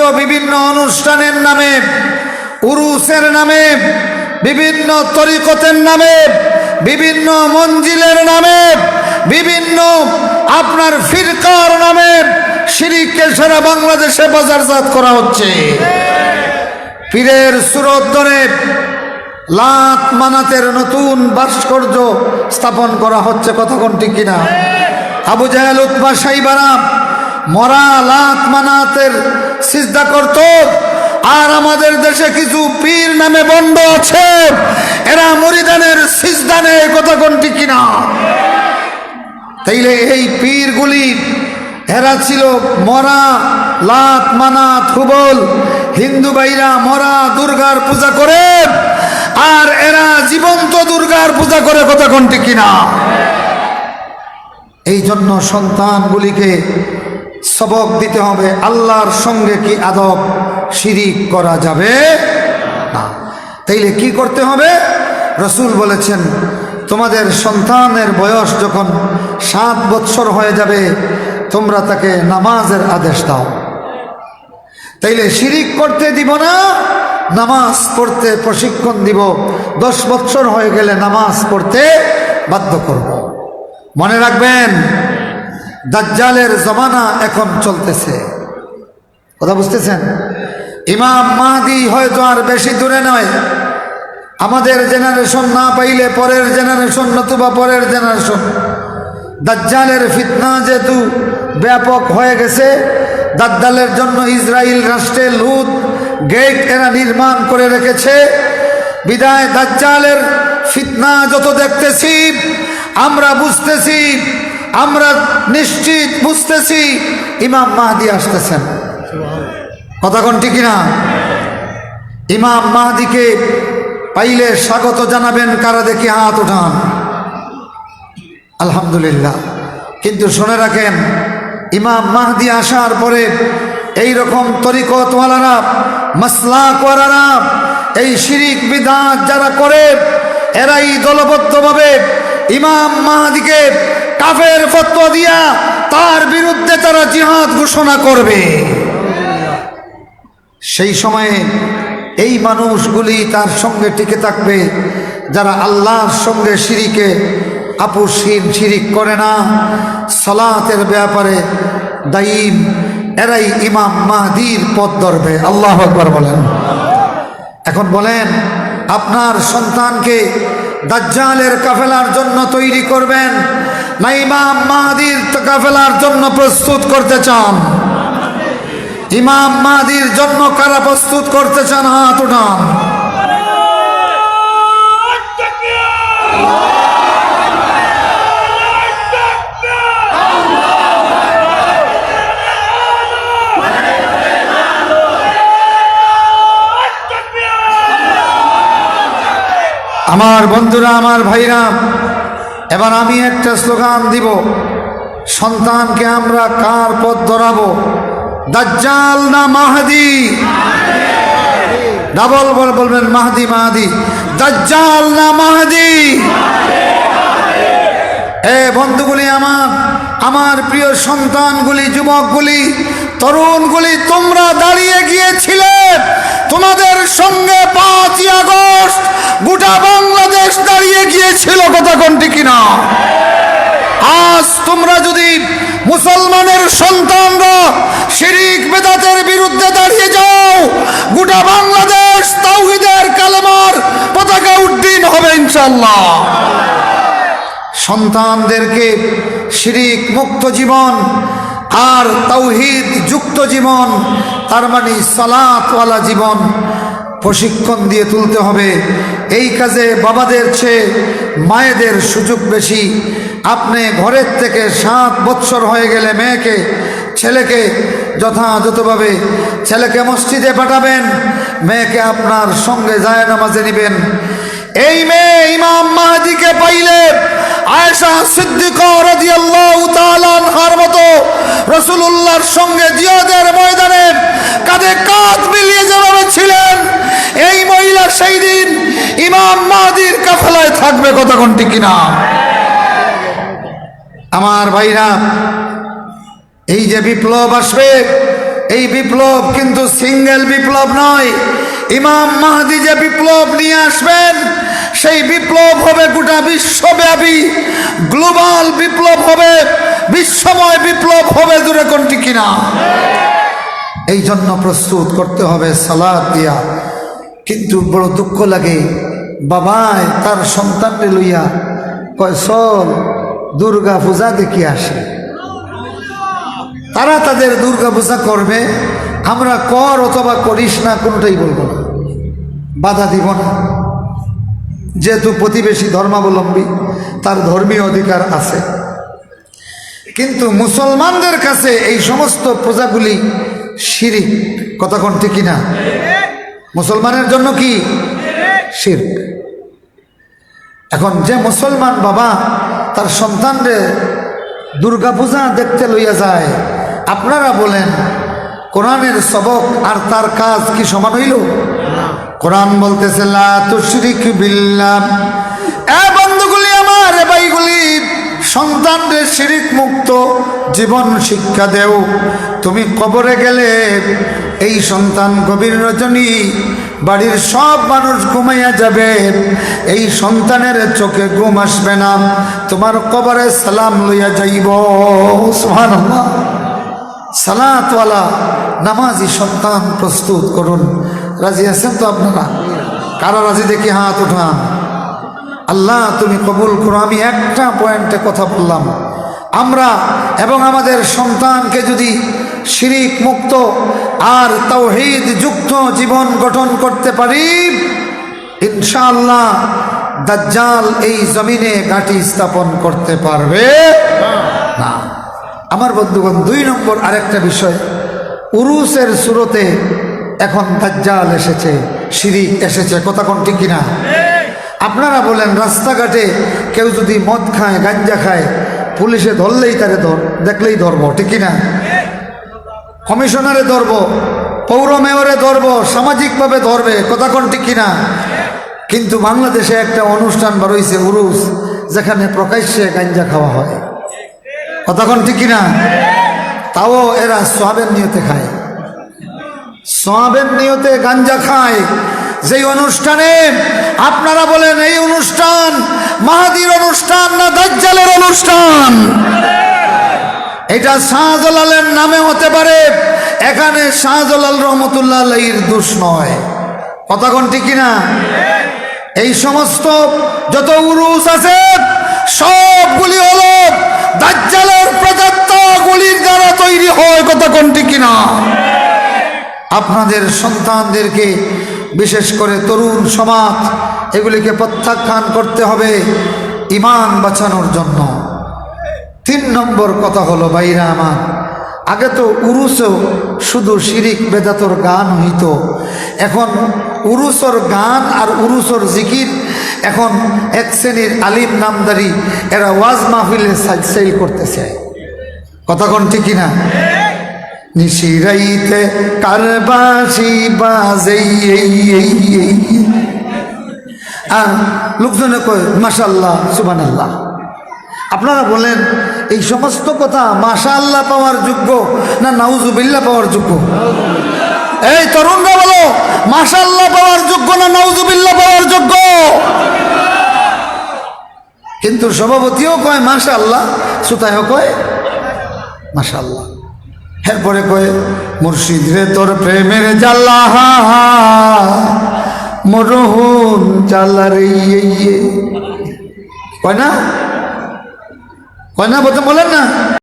জাতীয় বিভিন্ন অনুষ্ঠানের নামে, উরুসের নামে, বিভিন্ন তরিকতের নামে, বিভিন্ন মঞ্জিলের নামে, বিভিন্ন আপনার ফিরকার নামে সিরিককে সারা বাংলাদেশে বাজারজাত করা হচ্ছে। পীরের সুরত ধরে লাত মানাতের নতুন ভাস্কর্য স্থাপন করা হচ্ছে, কতক্ষণ ঠিক কিনা? আবু জাহেল উৎমা সাইবারা মরা লাত মানাতের সিজদা করত। আর আমাদের দেশে কিছু পীর নামে বন্ধ আছে। এরা মরিদানের সিজদানে কতক্ষণ কোনটি কিনা তাইলে এই পীরগুলি, এরা ছিল মরা, লাত, মানাত, হুবল, হিন্দু ভাইরা মরা, দুর্গার পূজা করে, আর এরা জীবন্ত দুর্গার পূজা করে, কথা কোনটি কিনা? এই জন্য সন্তানগুলিকে সবক দিতে হবে। আল্লাহর সঙ্গে কি আদব শিরিক করা যাবে? না। তাইলে কি করতে হবে? রসুল বলেছেন, তোমাদের সন্তানের বয়স যখন সাত বৎসর হয়ে যাবে, তোমরা তাকে নামাজের আদেশ দাও। তাইলে শিরিক করতে দিব না, নামাজ পড়তে প্রশিক্ষণ দিব। দশ বৎসর হয়ে গেলে নামাজ পড়তে বাধ্য করব। মনে রাখবেন দাজ্জালের জমানা এখন চলতেছে। কথা বুঝতেছেন? ইমাম মাহাদি হয়তো আর বেশি দূরে নয়। আমাদের জেনারেশন না পাইলে পরের জেনারেশন নতুবা পরের জেনারেশন দাজ্জালের ফিতনা যেহেতু ব্যাপক হয়ে গেছে, দাজ্জালের জন্য ইসরায়েল রাষ্ট্রে লুত গেট এরা নির্মাণ করে রেখেছে। বিদায় দাজ্জালের ফিতনা যত দেখতেছি, আমরা বুঝতেছি আমরা নিশ্চিত, বুঝতেছি, ইমাম মাহাদি আসতেছেন। কথা কোন ঠিক না ইমাম মাহাদিকে পাইলে স্বাগত জানাবেন, কারা দেখি হাত উঠান। আলহামদুলিল্লাহ। কিন্তু শুনে রাখেন, ইমাম মাহদি আসার পরে এই রকম তরিকতওয়ালারা, মাসলাকওয়ালারা, এই শিরিক বিধান যারা করে, এরাই দলবদ্ধভাবে ইমাম মাহাদিকে কাফের ফতোয়া দিয়া তার বিরুদ্ধে তারা জিহাদ ঘোষণা করবে। সেই সময়ে এই মানুষগুলি তার সঙ্গে টিকে থাকবে, যারা আল্লাহর সঙ্গে সিরিকে আপুসিন শিরিক করে না। সলাতের ব্যাপারে দায়ীম, এরাই ইমাম মাহদির পথ ধরবে। আল্লাহ আকবর বলেন। এখন বলেন, আপনার সন্তানকে দাজ্জালের কাফেলার জন্য তৈরি করবেন না ইমাম মাহাদির কাফেলার জন্য প্রস্তুত করতে চান। ইমাম মাহাদির জন্য কারা প্রস্তুত করতে চান? হাত উঠান। আমার বন্ধুরা, আমার ভাইরা এবার আমি একটা স্লোগান দিব। সন্তানকে আমরা কার পথ ধরাবো? দাজ্জাল না মাহাদি? ডাবল বল বলবেন মাহাদি মাহাদি। দাজ্জাল না মাহাদি? এ বন্ধুগুলি আমার আমার প্রিয় সন্তানগুলি, যুবকগুলি, তরুণগুলি, তোমরা দাঁড়িয়ে গিয়েছিলে। তোমাদের সঙ্গে পাঁচই আগস্ট গোটা বাংলাদেশ দাঁড়িয়ে গিয়েছিল কথা কোনটি কিনা? আজ তোমরা যদি মুসলমানের সন্তানরা শিরিক বেদাতের বিরুদ্ধে দাঁড়িয়ে যাও, গোটা বাংলাদেশ তাওহিদের কালেমার পতাকা উড্ডীন হবে ইনশাল্লাহ সন্তানদেরকে শিরিক মুক্ত জীবন আর তাওহিদ যুক্ত জীবন, তার মানে সালাতওয়ালা জীবন প্রশিক্ষণ দিয়ে তুলতে হবে। এই কাজে বাবাদের চেয়ে মায়েদের সুযোগ বেশি। আপনি ঘরের থেকে সাত বৎসর হয়ে গেলে মেয়েকে, ছেলেকে যথাযথভাবে ছেলেকে মসজিদে পাঠাবেন। মেয়েকে আপনার সঙ্গে যায় নামাজে নেবেন। এই মেয়ে ইমাম মাহাদিকে পাইলে আয়েশা সিদ্দিক রাদিয়াল্লাহু তাআলা আনহার মতো সঙ্গে জিহাদের ময়দানে কাঁধে কাঁধ মিলিয়ে যেভাবে ছিলেন, এই মহিলা সেই ইমাম মাহাদির কাফেলায় থাকবে কথা কোনটি কিনা? আমার ভাইরা, এই যে বিপ্লব আসবে, এই বিপ্লব কিন্তু সিঙ্গেল বিপ্লব নয়, ইমাম মাহাদি যে বিপ্লব নিয়ে আসবেন সেই বিপ্লব হবে গোটা বিশ্বব্যাপী। গ্লোবাল বিপ্লব হবে, বিশ্বময় বিপ্লব হবে দূরে কোনটি কিনা? এই জন্য প্রস্তুত করতে হবে সালাদ দিয়া। কিন্তু বড় দুঃখ লাগে, বাবায় তার সন্তানকে লইয়া কয়, চল, দুর্গা পূজা দেখি আসে। তারা তাদের দুর্গা পূজা করবে, আমরা কর অথবা করিস না কোনটাই বলব না। বাধা দিব না। যেহেতু প্রতিবেশী ধর্মাবলম্বী, তার ধর্মীয় অধিকার আছে। কিন্তু মুসলমানদের কাছে এই সমস্ত প্রজাগুলি শিরিক। কতক্ষণ ঠিকই না মুসলমানের জন্য কি? শির এখন যে মুসলমান বাবা, তার সন্তানরে দুর্গা পূজা দেখতে লইয়া যায়, আপনারা বলেন, কোরআনের সবক আর তার কাজ কি সমান হইল? কোরআন বলতেছে আমার সন্তানদের শিরিক মুক্ত জীবন শিক্ষা দেও। তুমি কবরে গেলে এই সন্তান গভীর রজনী, বাড়ির সব মানুষ ঘুমাইয়া যাবে। এই সন্তানের চোখে ঘুম আসবে না, তোমার কবরে সালাম লইয়া যাইব। সুবহানাল্লাহ। সালাতওয়ালা নামাজি সন্তান প্রস্তুত করুন। রাজি আছেন তো আপনারা? কারা রাজি দেখি হাত উঠান আল্লাহ, তুমি কবুল করো। আমি একটা পয়েন্টে কথা বললাম। আমরা এবং আমাদের সন্তানকে যদি শিরিক মুক্ত আর তাওহীদ যুক্ত জীবন গঠন করতে পারি, ইনশাআল্লাহ দাজ্জাল এই জমিনে ঘাঁটি স্থাপন করতে পারবে। না। আমার বন্ধুগণ, দুই নম্বর আরেকটা বিষয়। উরুসের সুরতে এখন দাজ্জাল এসেছে শিরিক এসেছে, কথা কোন ঠিক কিনা? আপনারা বলেন, রাস্তাঘাটে কেউ যদি মদ খায়, গাঞ্জা খায়, পুলিশে ধরলেই তারে ধর, দেখলেই ধরবো, ঠিক কিনা? কমিশনারে ধরবো, পৌর মেয়রে ধরবো, সামাজিকভাবে ধরবে, কথা কোন ঠিক কিনা? কিন্তু বাংলাদেশে একটা অনুষ্ঠান বারইছে উরুস, যেখানে প্রকাশ্যে গাঞ্জা খাওয়া হয়। কতক্ষণ ঠিক কিনা? তাও এরা সোয়াবের নিয়তে খায়। সোয়াবের নিয়তে গাঞ্জা খায়। যেই অনুষ্ঠানে আপনারা বলেন, এই অনুষ্ঠান মাহাদির অনুষ্ঠান না দাজ্জালের অনুষ্ঠান? এটা শাহজালালের নামে হতে পারে। এখানে শাহজালাল রহমতুল্লাহ আলাইহির দোষ নয়। কতক্ষণ ঠিক কিনা? এই সমস্ত যত উরুস আছে, সবগুলি হলো দাজ্জালের প্রদত্ত গুলির দ্বারা তৈরি হয়। কতক্ষণ ঠিক কিনা? আপনাদের সন্তানদেরকে, বিশেষ করে তরুণ সমাজ, এগুলিকে প্রত্যাখ্যান করতে হবে ইমান বাঁচানোর জন্য। তিন নম্বর কথা হলো বাইরা আমার, আগে তো উরুসেও শুধু শিরিক বেদাতর গান হইত। এখন উরুসর গান আর উরুসর জিকির, এখন এক শ্রেণির আলিম নামদারি, এরা ওয়াজ মাহফিলে সেল করতেছে। কথা কোন ঠিক না নিশিরাইতে কারবাসি এই আর লোকজনে কয় মাসাল্লাহ সুবান আল্লাহ আপনারা বলেন, এই সমস্ত কথা মাশা আল্লাহ পাওয়ার যোগ্য না নাউজুবিল্লা পাওয়ার যোগ্য? এই তরুণরা বলো মাশা আল্লাহ পাওয়ার যোগ্য না নাউজুবিল্লা পাওয়ার যোগ্য? কিন্তু সভাপতিও কয় মাশা আল্লাহ সুতায়ও কয় মাশা আল্লাহ এরপরে কয়ে মুর্শিদ রে তোর প্রেমের জাল্লা মরহুন জাল্লা রে ইয়ে ইয়ে। কয় না? কয় না, বলতে বলেন না?